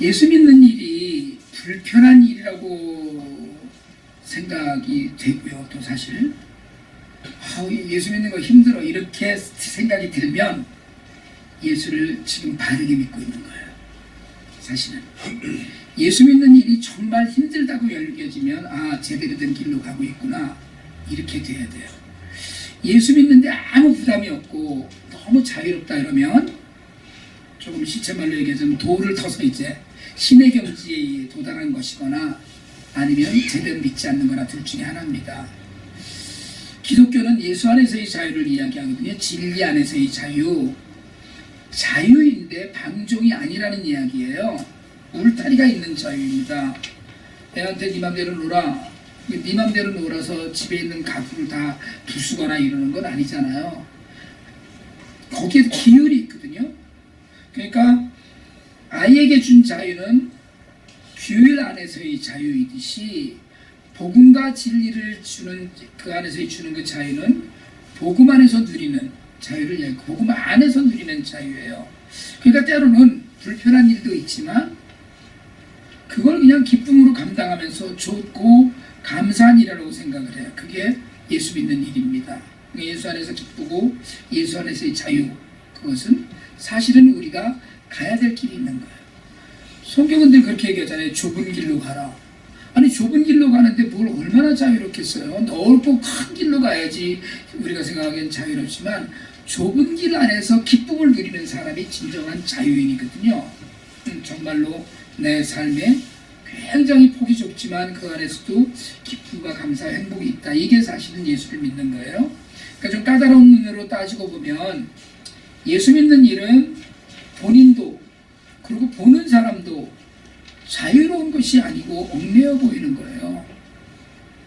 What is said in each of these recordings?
예수 믿는 일이 불편한 일이라고 생각이 되고요. 또 사실 아, 예수 믿는 거 힘들어 이렇게 생각이 들면 예수를 지금 바르게 믿고 있는 거예요. 사실은 예수 믿는 일이 정말 힘들다고 여겨지면 아 제대로 된 길로 가고 있구나 이렇게 돼야 돼요. 예수 믿는데 아무 부담이 없고 너무 자유롭다 이러면 조금 시체말로 얘기하자면 도를 터서 이제 신의 경지에 도달한 것이거나 아니면 제대로 믿지 않는 거나 둘 중에 하나입니다. 기독교는 예수 안에서의 자유를 이야기하거든요. 진리 안에서의 자유. 자유인데 방종이 아니라는 이야기예요. 울타리가 있는 자유입니다. 애한테 네 맘대로 놀아. 네 맘대로 놀아서 집에 있는 가구를 다 부수거나 이러는 건 아니잖아요. 거기에 기율이 있거든요. 그러니까 아이에게 준 자유는 규율 안에서의 자유이듯이 복음과 진리를 주는 그 안에서 주는 그 자유는 복음 안에서 누리는 자유를 얘기 복음 안에서 누리는 자유예요. 그러니까 때로는 불편한 일도 있지만 그걸 그냥 기쁨으로 감당하면서 좋고 감사한 일이라고 생각을 해요. 그게 예수 믿는 일입니다. 예수 안에서 기쁘고 예수 안에서의 자유 그것은 사실은 우리가 가야 될 길이 있는 거예요. 성경은 늘 그렇게 얘기하잖아요. 좁은 길로 가라. 아니 좁은 길로 가는데 뭘 얼마나 자유롭겠어요. 넓고 큰 길로 가야지 우리가 생각하기엔 자유롭지만 좁은 길 안에서 기쁨을 누리는 사람이 진정한 자유인이거든요. 음, 정말로 내 삶에 굉장히 폭이 좁지만 그 안에서도 기쁨과 감사, 행복이 있다. 이게 사실은 예수를 믿는 거예요. 그러니까 좀 까다로운 눈으로 따지고 보면 예수 믿는 일은 본인도 그리고 보는 사람도 것이 아니고 얽매여 보이는 거예요.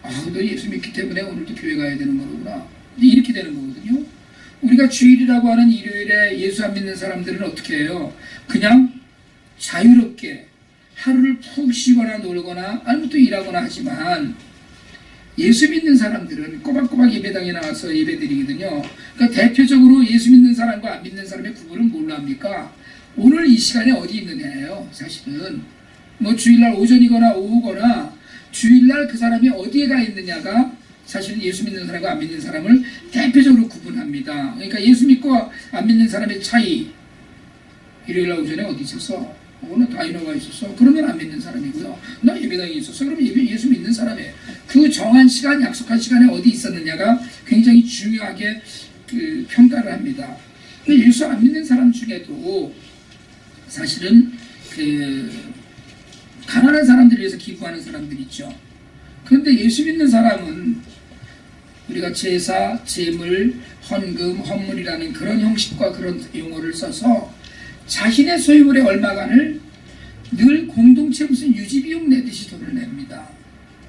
아, 너 예수 믿기 때문에 오늘도 교회 가야 되는 거구나. 이렇게 되는 거거든요. 우리가 주일이라고 하는 일요일에 예수 안 믿는 사람들은 어떻게 해요? 그냥 자유롭게 하루를 푹 쉬거나 놀거나 아니면 또 일하거나 하지만 예수 믿는 사람들은 꼬박꼬박 예배당에 나와서 예배드리거든요. 그러니까 대표적으로 예수 믿는 사람과 안 믿는 사람의 구분은 뭘로 합니까? 오늘 이 시간에 어디 있느냐예요. 사실은 뭐 주일날 오전이거나 오후거나 주일날 그 사람이 어디에 가 있느냐가 사실은 예수 믿는 사람과 안 믿는 사람을 대표적으로 구분합니다. 그러니까 예수 믿고 안 믿는 사람의 차이 일요일날 오전에 어디 있었어? 오늘 다이너가 있었어. 그러면 안 믿는 사람이고요. 나 예배당에 있었어. 그러면 예수 믿는 사람이에요. 그 정한 시간, 약속한 시간에 어디 있었느냐가 굉장히 중요하게 그 평가를 합니다. 예수 안 믿는 사람 중에도 사실은 그 가난한 사람들을 위해서 기부하는 사람들 있죠. 그런데 예수 믿는 사람은 우리가 제사, 제물, 헌금, 헌물이라는 그런 형식과 그런 용어를 써서 자신의 소유물의 얼마간을 늘 공동체 무슨 유지비용 내듯이 돈을 냅니다.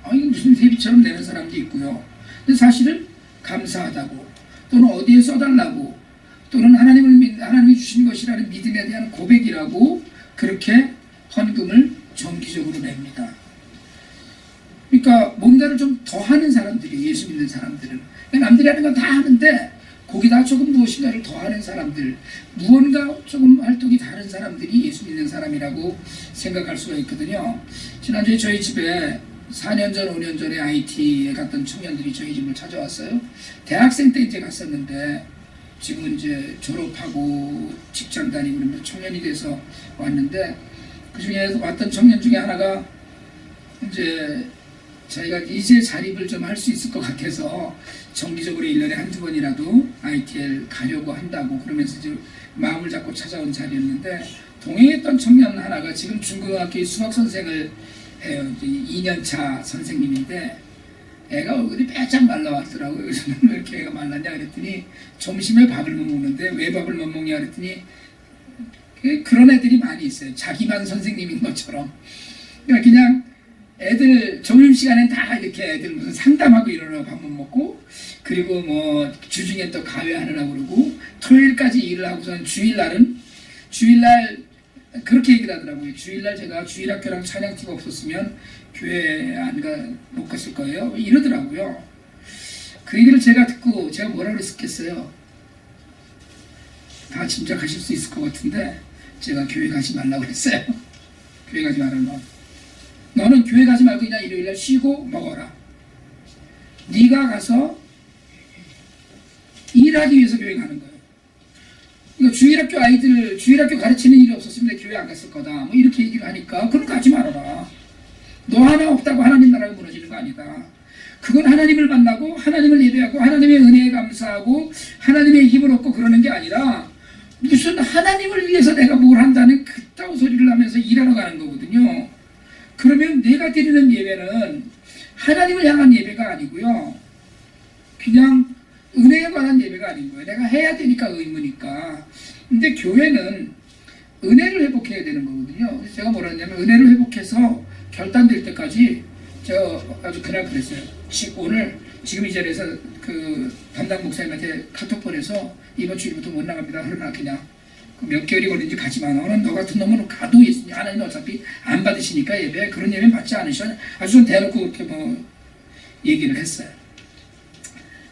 아, 이거 무슨 세비처럼 내는 사람도 있고요. 근데 사실은 감사하다고 또는 어디에 써달라고 또는 하나님을 믿, 하나님이 주신 것이라는 믿음에 대한 고백이라고 그렇게 헌금을 정기적으로 냅니다. 그러니까 뭔가를 좀 더 하는 사람들이 예수 믿는 사람들은 그러니까 남들이 하는 건 다 하는데 거기다 조금 무엇인가를 더 하는 사람들 무언가 조금 활동이 다른 사람들이 예수 믿는 사람이라고 생각할 수가 있거든요. 지난주에 저희 집에 4년 전, 5년 전에 IT에 갔던 청년들이 저희 집을 찾아왔어요. 대학생 때 이제 갔었는데 지금은 이제 졸업하고 직장 다니고 그러면 청년이 돼서 왔는데 그 중에 왔던 청년 중에 하나가 이제 자기가 이제 자립을 좀 할 수 있을 것 같아서 정기적으로 1년에 한두 번이라도 ITL 가려고 한다고 그러면서 이제 마음을 잡고 찾아온 자리였는데 동행했던 청년 하나가 지금 중고등학교 수학 선생을 해요. 이제 2년차 선생님인데 애가 얼굴이 빼짝 말라왔더라고요. 그래서 왜 이렇게 애가 말랐냐 그랬더니 점심에 밥을 못 먹는데 왜 밥을 못 먹냐 그랬더니 그- 그런 애들이 많이 있어요. 자기만 선생님인 것처럼. 그러니까 그냥 애들 점심시간엔 다 이렇게 애들 무슨 상담하고 이러느라고 밥 못 먹고 그리고 뭐 주중엔 또 가회하느라고 그러고 토요일까지 일을 하고선 주일날은 주일날 그렇게 얘기를 하더라고요. 주일날 제가 주일학교랑 찬양팀 없었으면 교회 안 가 못 갔을 거예요. 이러더라고요. 그 얘기를 제가 듣고 제가 뭐라 그랬겠어요. 다 짐작하실 수 있을 것 같은데 제가 교회 가지 말라고 했어요. 교회 가지 말아 너. 너는 교회 가지 말고 그냥 일요일날 쉬고 먹어라. 네가 가서 일하기 위해서 교회 가는 거예요. 그러니까 주일학교 아이들 주일학교 가르치는 일이 없었으면 내 교회 안 갔을 거다. 뭐 이렇게 얘기를 하니까 그럼 가지 말아라. 너 하나 없다고 하나님 나라가 무너지는 거 아니다. 그건 하나님을 만나고 하나님을 예배하고 하나님의 은혜에 감사하고 하나님의 힘을 얻고 그러는 게 아니라 무슨 하나님을 위해서 내가 뭘 한다는 그따위 소리를 하면서 일하러 가는 거거든요. 그러면 내가 드리는 예배는 하나님을 향한 예배가 아니고요. 그냥 은혜에 관한 예배가 아닌 거예요. 내가 해야 되니까 의무니까. 근데 교회는 은혜를 회복해야 되는 거거든요. 그래서 제가 뭐라 했냐면 은혜를 회복해서 결단될 때까지 제가 아주 그날 그랬어요. 지- 오늘 지금 이 자리에서 그 담당 목사님한테 카톡 보내서 이번 주일부터 못 나갑니다. 그러나 그냥 그몇 개월이 걸린지 가지만 너는 너 같은 놈은 가도 예수님 하나님 어차피 안 받으시니까 예배 그런 예배 받지 않으셔 아주 좀 대놓고 그렇게 뭐 얘기를 했어요.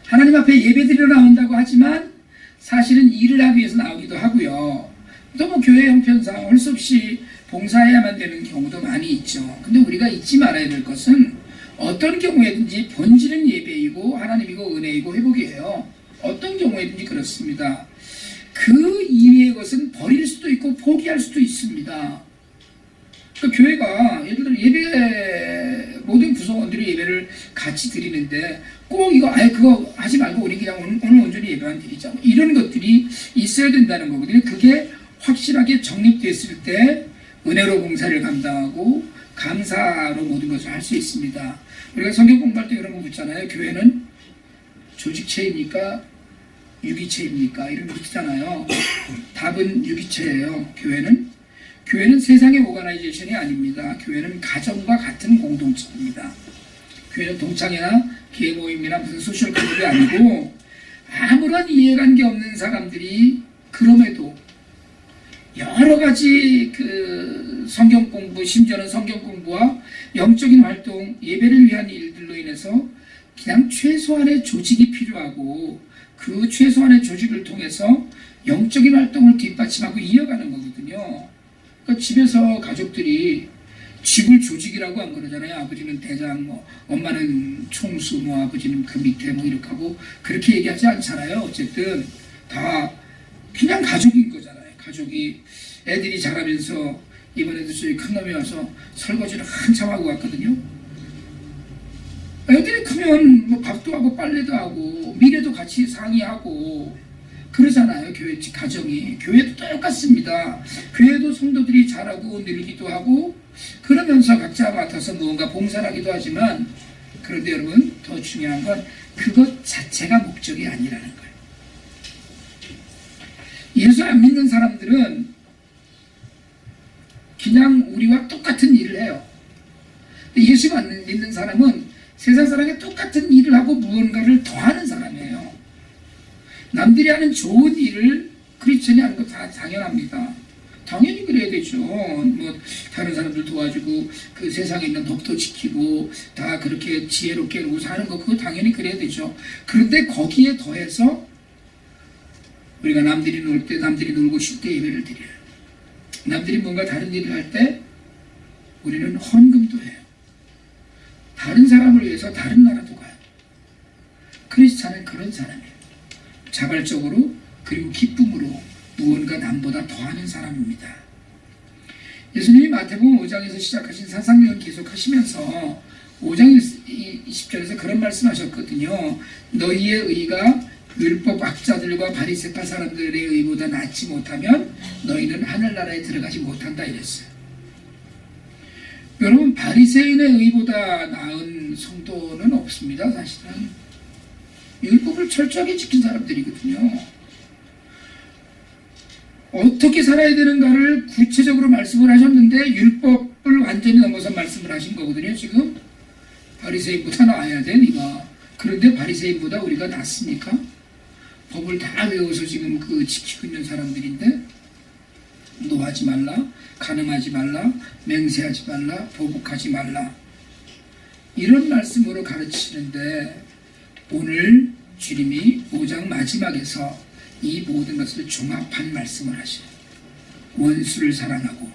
하나님 앞에 예배 드리러 나온다고 하지만 사실은 일을 하기 위해서 나오기도 하고요. 또 뭐 교회 형편상 할수 없이 봉사해야만 되는 경우도 많이 있죠. 근데 우리가 잊지 말아야 될 것은 어떤 경우에든지 본질은 예배이고 하나님이고 은혜이고 회복이에요. 어떤 경우에든지 그렇습니다. 그 이외의 것은 버릴 수도 있고 포기할 수도 있습니다. 그 교회가 예를 들어 예배 모든 구성원들이 예배를 같이 드리는데 꼭 이거 아예 그거 하지 말고 우리 그냥 오늘, 오늘 온전히 예배만 드리자 뭐 이런 것들이 있어야 된다는 거거든요. 그게 확실하게 정립됐을 때 은혜로 봉사를 감당하고 감사로 모든 것을 할 수 있습니다. 우리가 성경 공부할 때 그런 거 묻잖아요. 교회는 조직체입니까? 유기체입니까? 이런 거 묻잖아요. 답은 유기체예요. 교회는 교회는 세상의 오가나이제이션이 아닙니다. 교회는 가정과 같은 공동체입니다. 교회는 동창회나 기회 모임이나 무슨 소셜 클럽이 아니고 아무런 이해관계 없는 사람들이 그럼에도 여러 가지 그 성경 공부, 심지어는 성경 공부와 영적인 활동, 예배를 위한 일들로 인해서 그냥 최소한의 조직이 필요하고 그 최소한의 조직을 통해서 영적인 활동을 뒷받침하고 이어가는 거거든요. 그러니까 집에서 가족들이 집을 조직이라고 안 그러잖아요. 아버지는 대장, 뭐 엄마는 총수, 뭐 아버지는 그 밑에 뭐 이렇게 하고 그렇게 얘기하지 않잖아요. 어쨌든 다 그냥 가족인 거잖아요. 가족이 애들이 자라면서 이번에도 저희 큰 놈이 와서 설거지를 한참 하고 갔거든요. 애들이 크면 뭐 밥도 하고 빨래도 하고 미래도 같이 상의하고 그러잖아요. 교회 가정이 교회도 똑같습니다. 교회도 성도들이 자라고 늘기도 하고 그러면서 각자 맡아서 무언가 봉사를 하기도 하지만 그런데 여러분 더 중요한 건 그것 자체가 목적이 아니라는 거예요. 예수 안 믿는 사람들은 그냥 우리와 똑같은 일을 해요. 근데 예수 안 믿는 사람은 세상 사람과 똑같은 일을 하고 무언가를 더하는 사람이에요. 남들이 하는 좋은 일을 크리스천이 하는 거 다 당연합니다. 당연히 그래야 되죠. 뭐 다른 사람들 도와주고 그 세상에 있는 법도 지키고 다 그렇게 지혜롭게 이러고 사는 거 그거 당연히 그래야 되죠. 그런데 거기에 더해서 우리가 남들이 놀 때 남들이 놀고 쉴 때 예배를 드려요. 남들이 뭔가 다른 일을 할 때 우리는 헌금도 해요. 다른 사람을 위해서 다른 나라도 가요. 크리스찬은 그런 사람이에요. 자발적으로 그리고 기쁨으로 무언가 남보다 더하는 사람입니다. 예수님이 마태복음 5장에서 시작하신 사상명을 계속 하시면서 5장 20절에서 그런 말씀하셨거든요. 너희의 의가 율법 학자들과 바리새파 사람들의 의보다 낫지 못하면 너희는 하늘나라에 들어가지 못한다 이랬어요. 여러분 바리새인의 의보다 나은 성도는 없습니다. 사실은 율법을 철저하게 지킨 사람들이거든요. 어떻게 살아야 되는가를 구체적으로 말씀을 하셨는데 율법을 완전히 넘어서 말씀을 하신 거거든요. 지금 바리새인보다 나아야 돼 네가. 그런데 바리새인보다 우리가 낫습니까? 법을 다 외워서 지금 그 지키고 있는 사람들인데 노하지 말라, 가늠하지 말라, 맹세하지 말라, 보복하지 말라. 이런 말씀으로 가르치시는데 오늘 주님이 5장 마지막에서 이 모든 것을 종합한 말씀을 하셔요. 원수를 사랑하고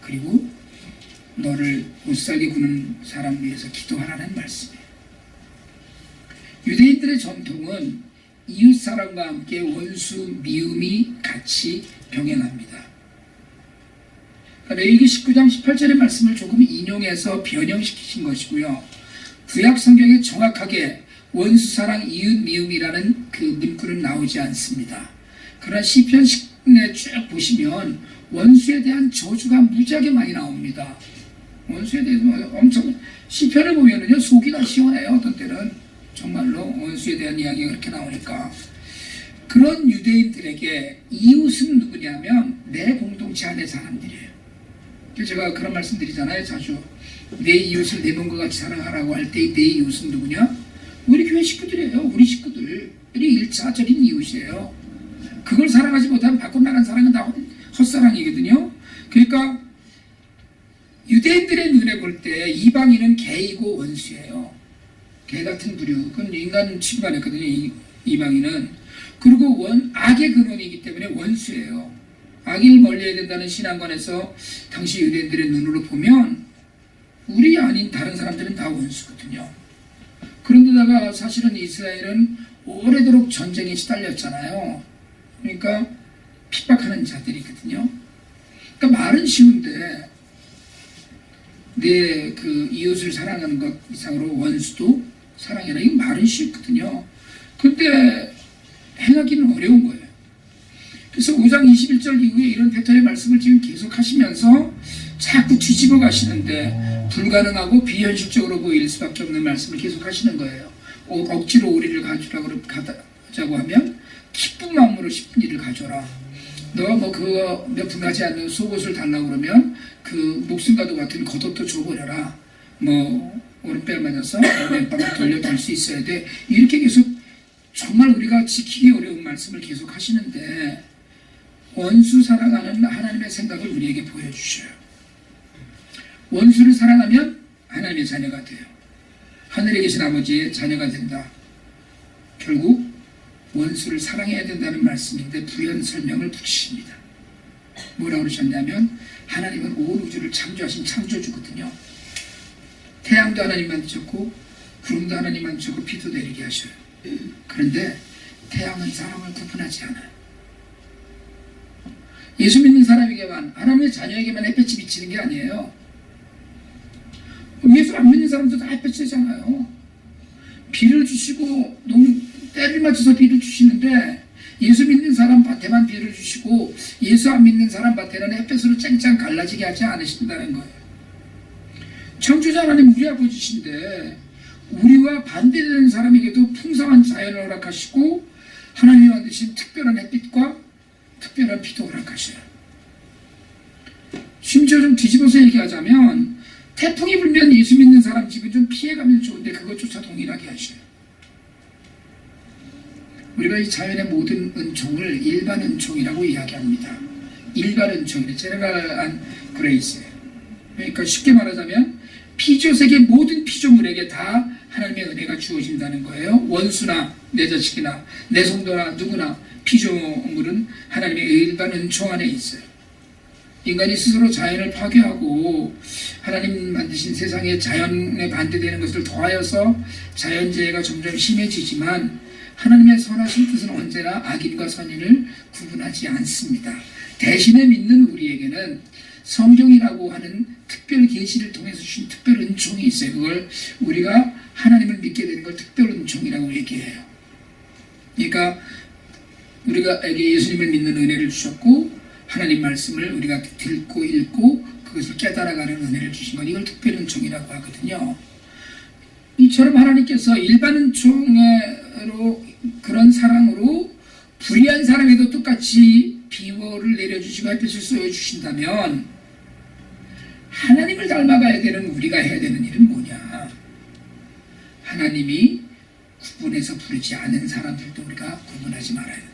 그리고 너를 못살게 구는 사람 위해서 기도하라는 말씀이에요. 유대인들의 전통은 이웃 사람과 함께 원수 미움이 같이 병행합니다. 레위기 19장 18절의 말씀을 조금 인용해서 변형시키신 것이고요. 구약 성경에 정확하게 원수 사랑 이웃 미움이라는 그 문구는 나오지 않습니다. 그러나 시편 10에 쭉 보시면 원수에 대한 저주가 무지하게 많이 나옵니다. 원수에 대해서 엄청 시편을 보면은요 속이 다 시원해요 어떤 때는 정말로 원수에 대한 이야기가 그렇게 나오니까 그런 유대인들에게 이웃은 누구냐면 내 공동체 안의 사람들이에요. 그래서 제가 그런 말씀 드리잖아요 자주 내 이웃을 내 몸과 같이 사랑하라고 할 때 내 이웃은 누구냐? 우리 교회 식구들이에요. 우리 식구들이 일차적인 이웃이에요. 그걸 사랑하지 못하면 밖으로 나간 사랑은 다 헛사랑이거든요. 그러니까 유대인들의 눈에 볼 때 이방인은 개이고 원수예요. 개 같은 부류. 그건 인간 침반했거든요. 이- 이방인은. 그리고 원, 악의 근원이기 때문에 원수예요. 악을 멀리해야 된다는 신앙관에서 당시 유대인들의 눈으로 보면 우리 아닌 다른 사람들은 다 원수거든요. 그런데다가 사실은 이스라엘은 오래도록 전쟁에 시달렸잖아요. 그러니까 핍박하는 자들이거든요. 그러니까 말은 쉬운데 내 그 이웃을 사랑하는 것 이상으로 원수도 사랑해라. 이거 말은 쉽거든요. 근데 행하기는 어려운 거예요. 그래서 5장 21절 이후에 이런 패턴의 말씀을 지금 계속 하시면서 자꾸 뒤집어 가시는데 불가능하고 비현실적으로 보일 수밖에 없는 말씀을 계속 하시는 거예요. 어, 억지로 우리를 가주라고 가자고 하면 기쁜 마음으로 싶은 일을 가져라. 너가 뭐 그거 몇푼 가지 않는 속옷을 달라고 그러면 그 목숨과도 같은 겉옷도 줘버려라. 뭐 오른뺨 맞아서 왼뺨을 돌려달 수 있어야 돼. 이렇게 계속 정말 우리가 지키기 어려운 말씀을 계속 하시는데 원수 사랑하는 하나님의 생각을 우리에게 보여주셔요. 원수를 사랑하면 하나님의 자녀가 돼요. 하늘에 계신 아버지의 자녀가 된다. 결국 원수를 사랑해야 된다는 말씀인데 부연 설명을 붙이십니다. 뭐라고 그러셨냐면 하나님은 온 우주를 창조하신 창조주거든요. 태양도 하나님 만드셨고 구름도 하나님 만드셨고 비도 내리게 하셔요. 그런데 태양은 사람을 구분하지 않아요. 예수 믿는 사람에게만 하나님의 자녀에게만 햇볕이 비치는 게 아니에요. 예수 안 믿는 사람도 다 햇볕이잖아요. 비를 주시고 농 때를 맞춰서 비를 주시는데 예수 믿는 사람 밭에만 비를 주시고 예수 안 믿는 사람 밭에는 햇볕으로 쨍쨍 갈라지게 하지 않으신다는 거예요. 창조자 하나님 우리 아버지신데 우리와 반대되는 사람에게도 풍성한 자연을 허락하시고 하나님이 만드신 특별한 햇빛과 특별한 비도 허락하셔요. 심지어 좀 뒤집어서 얘기하자면 태풍이 불면 예수 믿는 사람 집은 좀 피해가면 좋은데 그것조차 동일하게 하셔요. 우리가 이 자연의 모든 은총을 일반 은총이라고 이야기합니다. 일반 은총이 제네랄한 그레이스예요. 그러니까 쉽게 말하자면 피조세계 모든 피조물에게 다 하나님의 은혜가 주어진다는 거예요. 원수나 내 자식이나 내 성도나 누구나 피조물은 하나님의 일반 은총 안에 있어요. 인간이 스스로 자연을 파괴하고 하나님 만드신 세상의 자연에 반대되는 것을 더하여서 자연재해가 점점 심해지지만 하나님의 선하신 뜻은 언제나 악인과 선인을 구분하지 않습니다. 대신에 믿는 우리에게는 성경이라고 하는 특별 계시를 통해서 주신 특별 은총이 있어요. 그걸 우리가 하나님을 믿게 되는 걸 특별 은총이라고 얘기해요. 그러니까 우리가 에게 예수님을 믿는 은혜를 주셨고 하나님 말씀을 우리가 듣고 읽고 그것을 깨달아가는 은혜를 주신 것 이걸 특별 은총이라고 하거든요. 이처럼 하나님께서 일반 은총으로 그런 사랑으로 불의한 사람에도 똑같이 비호를 내려주시고 햇빛을 쏘여주신다면 하나님을 닮아가야 되는 우리가 해야 되는 일은 뭐냐? 하나님이 구분해서 부르지 않은 사람들도 우리가 구분하지 말아야 거예요.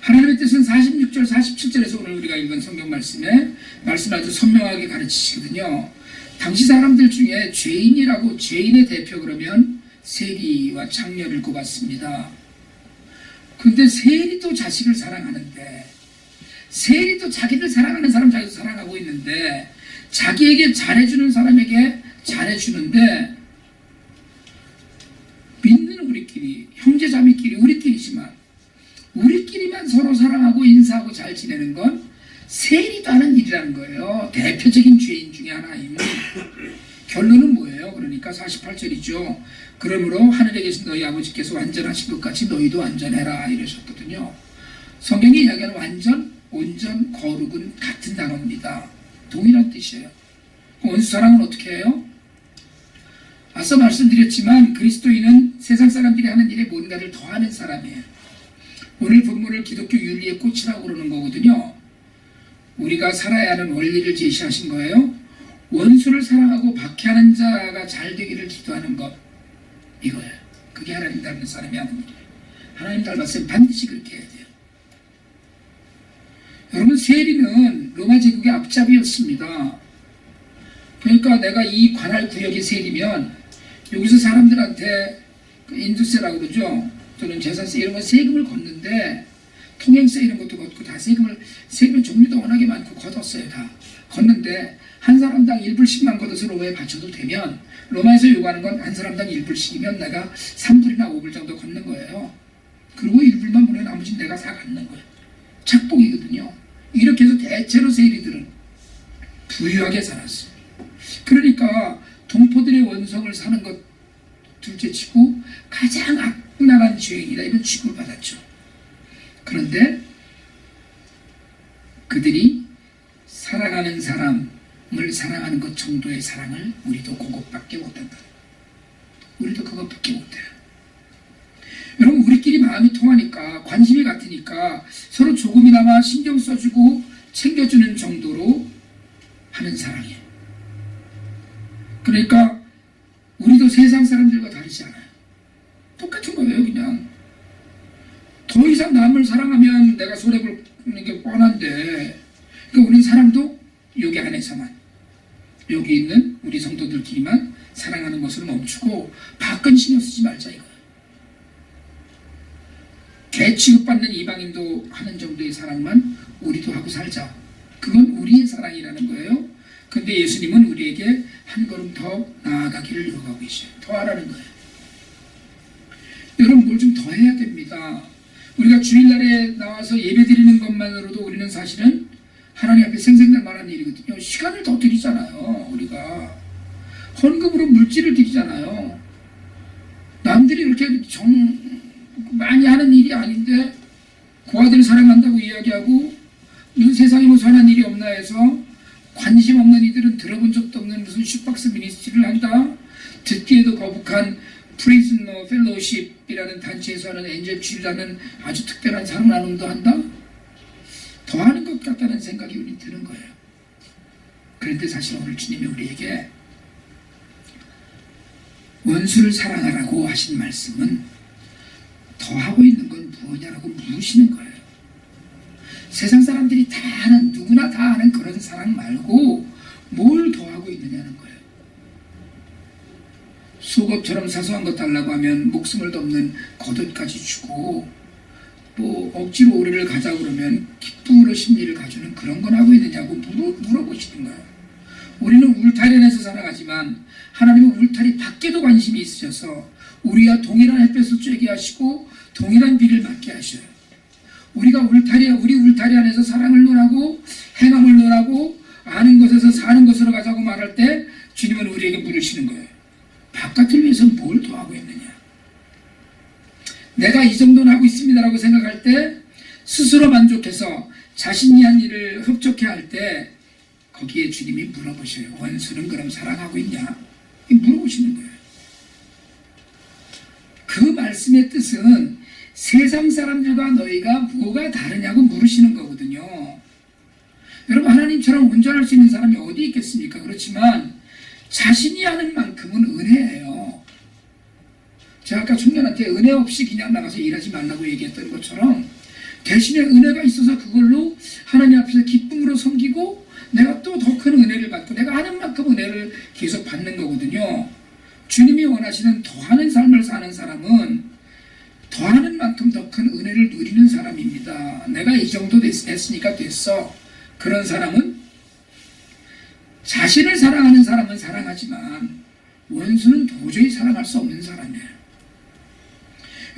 하나님의 뜻은 46절, 47절에서 오늘 우리가 읽은 성경 말씀에 말씀 아주 선명하게 가르치시거든요. 당시 사람들 중에 죄인이라고 죄인의 대표 그러면 세리와 창녀를 꼽았습니다. 근데 세리도 자식을 사랑하는데 세리도 자기들 사랑하는 사람 자기도 사랑하고 있는데 자기에게 잘해주는 사람에게 잘해주는데 믿는 우리끼리 형제자매끼리 우리끼리지만 우리끼리만 서로 사랑하고 인사하고 잘 지내는 건 세리도 하는 일이라는 거예요. 대표적인 죄인 중에 하나임. 결론은 뭐예요? 그러니까 48절이죠. 그러므로 하늘에 계신 너희 아버지께서 완전하신 것 같이 너희도 완전해라 이러셨거든요. 성경이 이야기하는 완전, 온전, 거룩은 같은 단어입니다. 동일한 뜻이에요. 그럼 원수 사랑은 어떻게 해요? 앞서 말씀드렸지만 그리스도인은 세상 사람들이 하는 일에 뭔가를 더하는 사람이에요. 오늘 본문을 기독교 윤리의 꽃이라고 그러는 거거든요. 우리가 살아야 하는 원리를 제시하신 거예요. 원수를 사랑하고 박해하는 자가 잘 되기를 기도하는 것 이거예요. 그게 하나님 닮은 사람이 하는 일이에요. 하나님 닮았으면 반드시 그렇게 해야 돼요. 여러분 세리는 로마 제국의 앞잡이였습니다. 그러니까 내가 이 관할 구역의 세리면 여기서 사람들한테 그 인두세라고 그러죠. 또는 재산세 이런 거 세금을 걷는데 통행세 이런 것도 걷고 다 세금을 세금의 종류도 워낙에 많고 걷었어요 다 걷는데 한 사람당 1불씩만 걷어서 로마에 바쳐도 되면 로마에서 요구하는 건 한 사람당 1불씩이면 내가 3불이나 5불 정도 걷는 거예요. 그리고 1불만 보내 나머지는 내가 다 갖는 거예요. 착복이거든요. 이렇게 해서 대체로 세리들은 부유하게 살았어요. 그러니까 동포들의 원성을 사는 것 둘째 치고 가장 악랄한 죄인이다 이런 취급을 받았죠. 그런데 그들이 사랑하는 사람을 사랑하는 것 정도의 사랑을 우리도 그것밖에 못한다. 우리도 그것밖에 못해요. 여러분 우리끼리 마음이 통하니까 관심이 같으니까 서로 조금이나마 신경 써주고 챙겨주는 정도로 하는 사랑이에요. 그러니까 우리도 세상 사람들과 다르지 않아요. 똑같은 거예요, 그냥. 더 이상 남을 사랑하면 내가 손해볼 게 뻔한데, 그러니까 우리는 사람도 여기 안에서만, 여기 있는 우리 성도들끼리만 사랑하는 것을 멈추고, 밖은 신경 쓰지 말자 이거예요. 개 취급받는 이방인도 하는 정도의 사랑만 우리도 하고 살자. 그건 우리의 사랑이라는 거예요. 근데 예수님은 우리에게 한 걸음 더 나아가기를 요구하고 계셔요. 더 하라는 거예요. 여러분 뭘 좀 더 해야 됩니다. 우리가 주일날에 나와서 예배 드리는 것만으로도 우리는 사실은 하나님 앞에 생생날 만한 일이거든요. 시간을 더 드리잖아요. 우리가 헌금으로 물질을 드리잖아요. 남들이 그렇게 정 많이 하는 일이 아닌데 무슨 세상에 뭐 선한 일이 없나 해서 관심 없는 이들은 들어본 적도 없는 무슨 슈박스 미니스트리를 한다. 듣기에도 거북한 프리즈너 펠로우십이라는 단체에서 하는 엔젤 쥐라는 아주 특별한 사랑 나눔도 한다. 더 하는 것 같다는 생각이 우리 드는 거예요. 그런데 사실 오늘 주님이 우리에게 원수를 사랑하라고 하신 말씀은 더 하고 있는 건 무엇이냐라고 물으시는 거예요. 세상 사람들이 다 하는 누구나 다 하는 그런 사랑 말고 뭘 더 하고 있느냐는 거예요. 속옷처럼 사소한 것 달라고 하면 목숨을 덮는 겉옷까지 주고 또 억지로 오래를 가자 그러면 기쁨으로 심리를 가주는 그런 건 하고 있느냐고 물어, 물어보시는 거예요. 우리는 울타리 안에서 살아가지만 하나님은 울타리 밖에도 관심이 있으셔서 우리와 동일한 햇볕을 쬐게 하시고 동일한 비를 맞게 하셔요. 우리가 울타리, 우리 울타리 안에서 사랑을 논하고 행함을 논하고 아는 것에서 사는 것으로 가자고 말할 때 주님은 우리에게 물으시는 거예요. 바깥을 위해서 뭘 더하고 있느냐? 내가 이 정도는 하고 있습니다라고 생각할 때 스스로 만족해서 자신이 한 일을 흡족해 할 때 거기에 주님이 물어보셔요. 원수는 그럼 사랑하고 있냐? 물어보시는 거예요. 그 말씀의 뜻은 세상 사람들과 너희가 뭐가 다르냐고 물으시는 거거든요. 여러분 하나님처럼 운전할 수 있는 사람이 어디 있겠습니까? 그렇지만 자신이 하는 만큼은 은혜예요. 제가 아까 청년한테 은혜 없이 그냥 나가서 일하지 말라고 얘기했던 것처럼 대신에 은혜가 있어서 그걸로 하나님 앞에서 기쁨으로 섬기고 내가 또 더 큰 은혜를 받고 내가 하는 만큼 은혜를 계속 받는 거거든요. 주님이 원하시는 더하는 삶을 사는 사람은 더하는 만큼 더 큰 은혜를 누리는 사람입니다. 내가 이 정도 됐, 했으니까 됐어. 그런 사람은 자신을 사랑하는 사람은 사랑하지만 원수는 도저히 사랑할 수 없는 사람이에요.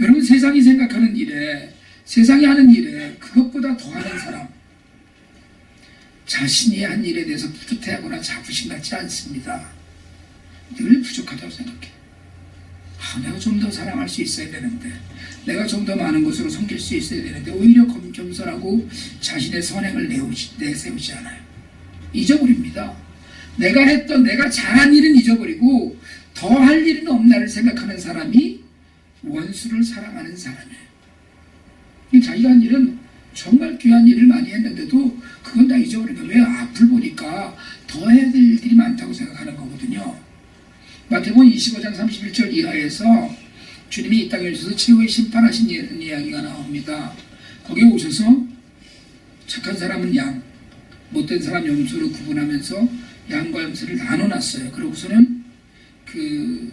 여러분 세상이 생각하는 일에 세상이 하는 일에 그것보다 더하는 사람 자신이 한 일에 대해서 뿌듯해하거나 자부심 갖지 않습니다. 늘 부족하다고 생각해. 아, 내가 좀 더 사랑할 수 있어야 되는데, 내가 좀 더 많은 것으로 섬길 수 있어야 되는데, 오히려 겸- 겸손하고 자신의 선행을 내오시, 내세우지 않아요. 잊어버립니다. 내가 했던, 내가 잘한 일은 잊어버리고, 더 할 일은 없나를 생각하는 사람이 원수를 사랑하는 사람이에요. 자기가 한 일은 정말 귀한 일을 많이 했는데도 그건 다 거예요. 왜 앞을 보니까 더 해야 될 일들이 많다고 생각하는 거거든요. 마태복음 25장 31절 이하에서 주님이 이 땅에 오셔서 최후의 심판하신 이- 이야기가 나옵니다. 거기에 오셔서 착한 사람은 양, 못된 사람 염소를 구분하면서 양과 염소를 나눠놨어요. 그러고서는 그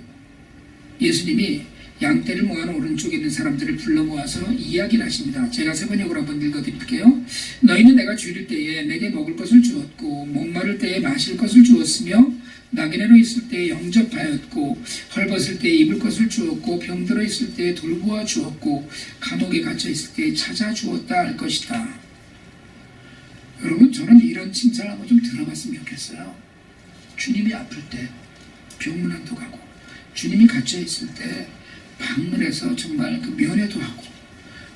예수님이 양떼를 모아놓은 오른쪽에 있는 사람들을 불러 모아서 이야기를 하십니다. 제가 세 번역으로 한번 읽어드릴게요. 너희는 내가 줄일 때에 내게 먹을 것을 주었고 목마를 때에 마실 것을 주었으며 나그네로 있을 때에 영접하였고 헐벗을 때에 입을 것을 주었고 병들어 있을 때에 돌보아 주었고 감옥에 갇혀 있을 때에 찾아 주었다 할 것이다. 여러분 저는 이런 칭찬을 한번 좀 들어봤으면 좋겠어요. 주님이 아플 때 병문안도 가고 주님이 갇혀 있을 때 방문해서 정말 그 면회도 하고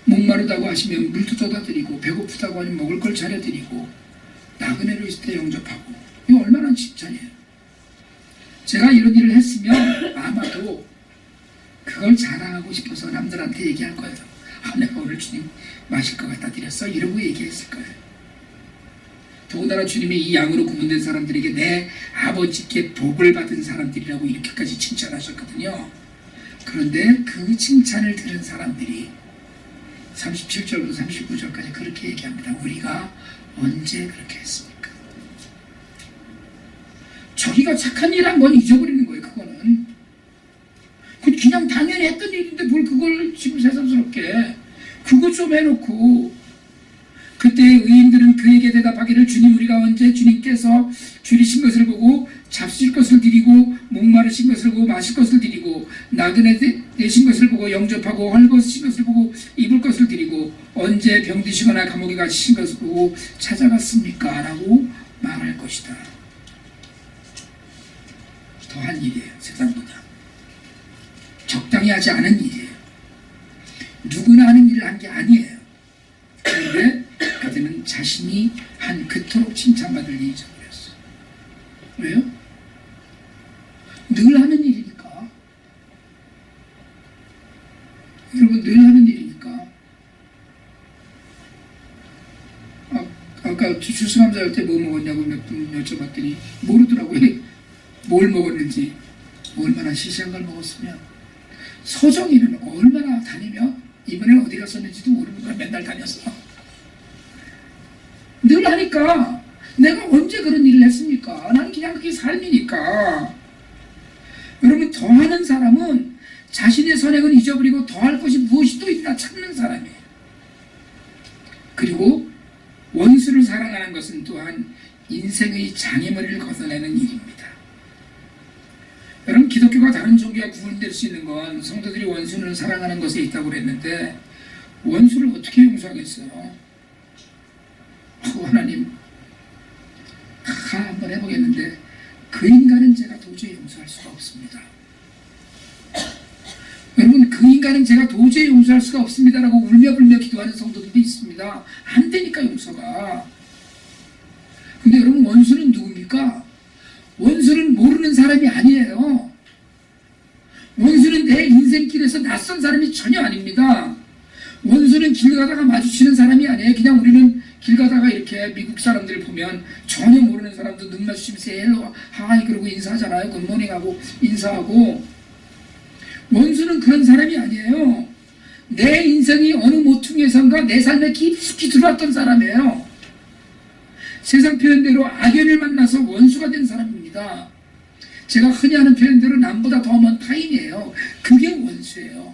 목마르다고 하시면 물도 떠다 드리고 배고프다고 하면 먹을 걸 차려 드리고 나그네로 있을 때 영접하고 이거 얼마나 칭찬이에요. 제가 이런 일을 했으면 아마도 그걸 자랑하고 싶어서 남들한테 얘기할 거예요. 아, 내가 오늘 주님 마실 것 갖다 드렸어. 이러고 얘기했을 거예요. 더군다나 주님이 이 양으로 구분된 사람들에게 내 아버지께 복을 받은 사람들이라고 이렇게까지 칭찬하셨거든요. 그런데 그 칭찬을 들은 사람들이 37절부터 39절까지 그렇게 얘기합니다. 우리가 언제 그렇게 했습니까? 저기가 착한 일 한 건 잊어버리는 거예요, 그거는. 그 그냥 당연히 했던 일인데 뭘 그걸 지금 새삼스럽게. 그거 좀 해놓고. 그때 의인들은 그에게 대답하기를 주님 우리가 언제 주님께서 줄이신 것을 보고 잡수실 것을 드리고 목마르신 것을 보고 마실 것을 드리고 나그네 되- 되신 것을 보고 영접하고 헐벗으신 것을 보고 입을 것을 드리고 언제 병드시거나 감옥에 갇히신 것을 보고 찾아갔습니까? 라고 말할 것이다. 더한 일이에요. 세상보다. 적당히 하지 않은 일이에요. 누구나 하는 일을 한 게 아니에요. 그런데 그들은 자신이 한 그토록 칭찬받을 잊어버렸어. 왜요? 늘 하는 일이니까. 여러분 늘 하는 일이니까. 아, 아까 주수감사 할때 뭐 먹었냐고 몇 분 여쭤봤더니 모르더라고요. 뭘 먹었는지 얼마나 시시한 걸 먹었으면 서정이는 얼마나 다니며 이번엔 어디 갔었는지도 모르는 거야 맨날 다녔어 늘 하니까 내가 언제 그런 일을 했습니까? 나는 그냥 그게 삶이니까. 여러분 더하는 사람은 자신의 선행은 잊어버리고 더할 것이 무엇이 또 있나 찾는 사람이에요 그리고 원수를 사랑하는 것은 또한 인생의 장애물을 걷어내는 일입니다. 여러분 기독교가 다른 종교와 구분될 수 있는 건 성도들이 원수를 사랑하는 것에 있다고 그랬는데 원수를 어떻게 용서하겠어요? 어, 하나님 다 한번 해보겠는데 그 인간은 제가 도저히 용서할 수가 없습니다. 여러분 그 인간은 제가 도저히 용서할 수가 없습니다라고 울며 불며 기도하는 성도들도 있습니다. 안 되니까 용서가. 근데 여러분 원수는 누굽니까? 원수는 모르는 사람이 아니에요. 원수는 내 인생길에서 낯선 사람이 전혀 아닙니다. 원수는 길 가다가 마주치는 사람이 아니에요. 그냥 우리는 길 가다가 이렇게 미국 사람들 보면 전혀 모르는 사람도 눈 마주치면서 헬로 하이 그러고 인사하잖아요. 굿모닝하고 인사하고 원수는 그런 사람이 아니에요. 내 인생이 어느 모퉁이에선가 내 삶에 깊숙이 들어왔던 사람이에요. 세상 표현대로 악연을 만나서 원수가 된 사람입니다. 제가 흔히 하는 표현대로 남보다 더 먼 타인이에요. 그게 원수예요.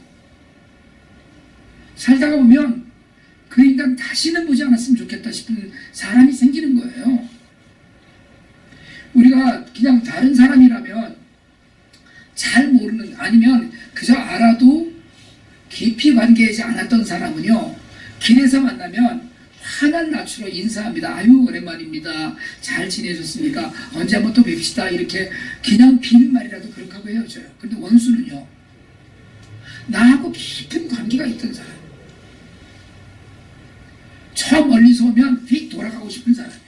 살다가 보면 그 인간 다시는 보지 않았으면 좋겠다 싶은 사람이 생기는 거예요. 우리가 그냥 다른 사람이라면 잘 모르는 아니면 그저 알아도 깊이 관계하지 않았던 사람은요 길에서 만나면 환한 낯으로 인사합니다. 아유 오랜만입니다. 잘 지내셨습니까? 언제 한번 또 뵙시다. 이렇게 그냥 비밀말이라도 그렇게 하고 헤어져요. 근데 원수는요 나하고 깊은 관계가 있던 사람 저 멀리서 오면 휙 돌아가고 싶은 사람이에요.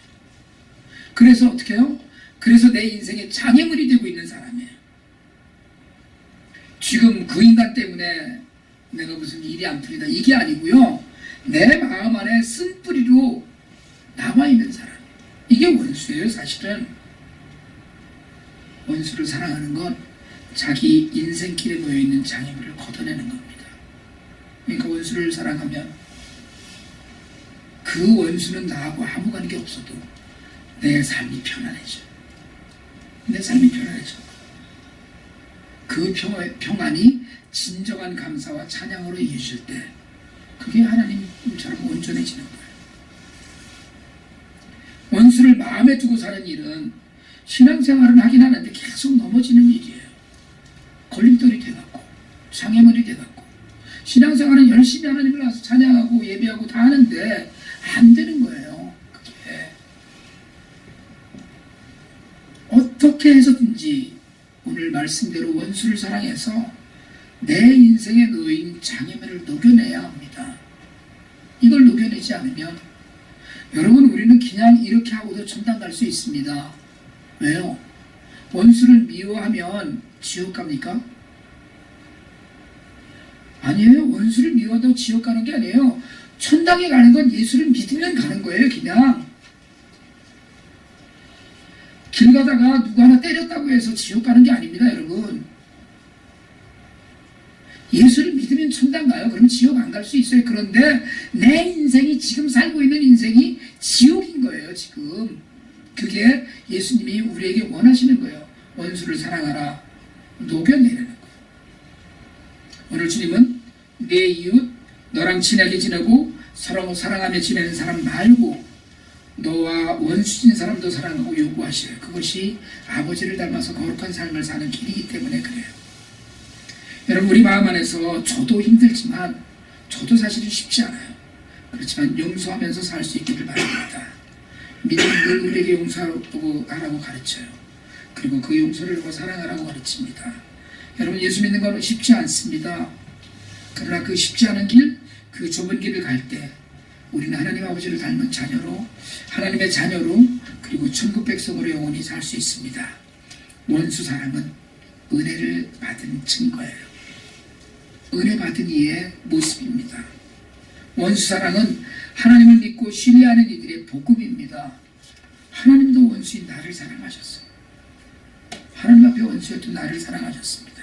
그래서 어떻게 해요? 그래서 내 인생의 장애물이 되고 있는 사람이에요. 지금 그 인간 때문에 내가 무슨 일이 안 풀리다 이게 아니고요. 내 마음 안에 쓴뿌리로 남아있는 사람. 이게 원수예요, 사실은. 원수를 사랑하는 건 자기 인생길에 놓여있는 장애물을 걷어내는 겁니다. 그러니까 원수를 사랑하면 그 원수는 나하고 아무 관계 없어도 내 삶이 편안해져. 내 삶이 편안해져. 그 평, 평안이 진정한 감사와 찬양으로 이어질 때 그게 하나님처럼 온전해지는 거예요. 원수를 마음에 두고 사는 일은 신앙생활은 하긴 하는데 계속 넘어지는 일이에요. 걸림돌이 돼갖고 장애물이 돼갖고 신앙생활은 열심히 하나님을 찬양하고 예배하고 다 하는데 안 되는 거예요. 그게 어떻게 해서든지 오늘 말씀대로 원수를 사랑해서 내 인생에 놓인 장애물을 녹여내야 합니다. 이걸 녹여내지 않으면 여러분 우리는 그냥 이렇게 하고도 천당 갈 수 있습니다. 왜요? 원수를 미워하면 지옥 갑니까? 아니에요. 원수를 미워도 지옥 가는 게 아니에요. 천당에 가는 건 예수를 믿으면 가는 거예요. 그냥 길 가다가 누구 하나 때렸다고 해서 지옥 가는 게 아닙니다, 여러분. 예수를 믿으면 천당 가요. 그럼 지옥 안 갈 수 있어요. 그런데 내 인생이 지금 살고 있는 인생이 지옥인 거예요. 지금 그게 예수님이 우리에게 원하시는 거예요. 원수를 사랑하라, 녹여내려는 거예요. 오늘 주님은 내 이웃 너랑 친하게 지내고 서로 사랑하며 지내는 사람 말고 너와 원수진 사람도 사랑하고 요구하시래요. 그것이 아버지를 닮아서 거룩한 삶을 사는 길이기 때문에 그래요. 여러분 우리 마음 안에서 저도 힘들지만 저도 사실은 쉽지 않아요. 그렇지만 용서하면서 살 수 있기를 바랍니다. 믿음은 늘 우리에게 용서하고 하라고 가르쳐요. 그리고 그 용서를 하고 사랑하라고 가르칩니다. 여러분 예수 믿는 건 쉽지 않습니다. 그러나 그 쉽지 않은 길, 그 좁은 길을 갈때 우리는 하나님 아버지를 닮은 자녀로 하나님의 자녀로 그리고 천국 백성으로 영원히 살 수 있습니다. 원수 사랑은 은혜를 받은 증거예요. 은혜 받은 이의 모습입니다. 원수 사랑은 하나님을 믿고 신뢰하는 이들의 복음입니다. 하나님도 원수인 나를 사랑하셨어요. 하나님 앞에 원수였던 나를 사랑하셨습니다.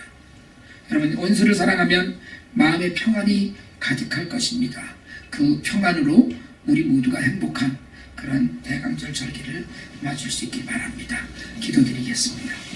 여러분 원수를 사랑하면 마음의 평안이 가득할 것입니다. 그 평안으로 우리 모두가 행복한 그런 대강절 절기를 맞을 수 있길 바랍니다. 기도드리겠습니다.